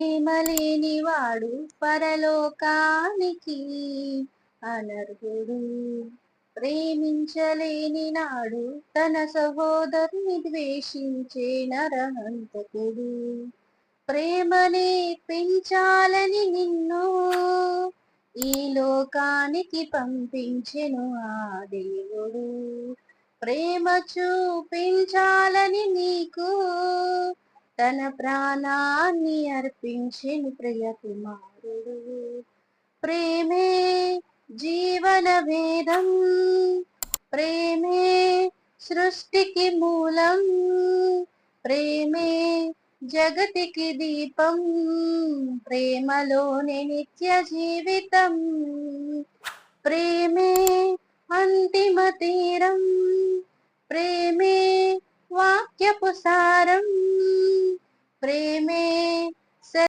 ప్రేమలేనివాడు పరలోకానికి అనర్హుడు. ప్రేమించలేని నాడు తన సహోదరుని ద్వేషించే నరహంతకుడు. ప్రేమనే పెంచాలని నిన్ను ఈ లోకానికి పంపించెను ఆ దేవుడు. ప్రేమ చూపించాలని నీకు తన ప్రాణాన్ని అర్పించెను ప్రియ కుమారుడు. ప్రేమే జీవన భేదం ప్రేమే సృష్టికి మూలం. ప్రేమే జగతికి దీపం. ప్రేమలోని నిత్య జీవితం. ప్రేమే అంతిమ తీరం. ప్రేమే వాక్యపు సారం ప్రేమే